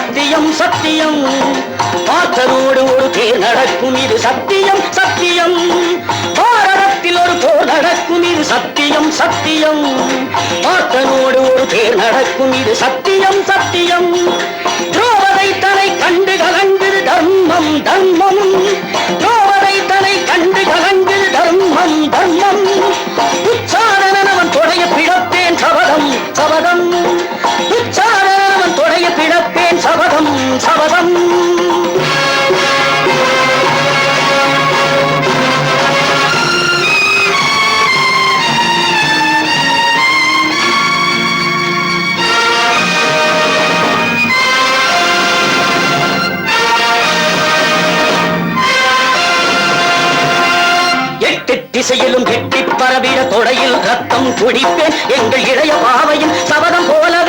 சத்தியம் சத்தியம். ஆற்றலோடு ஒரு தேர் நடக்கும் இது சத்தியம் சத்தியம். பாரதத்தில் ஒரு போர் நடக்கும் இது சத்தியம் சத்தியம். ஆற்றலோடு ஒரு தேர் நடக்கும் இது சத்தியம் சத்தியம். சபதம். திசையிலும் கெட்டி பரவிட தொடையில் ரத்தம் துடிப்பேன் எங்கள் இளைய பாவையின் சபதம் போல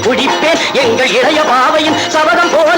குடிப்பேன். எங்கள் இளைய பாவையின் சபதம் போல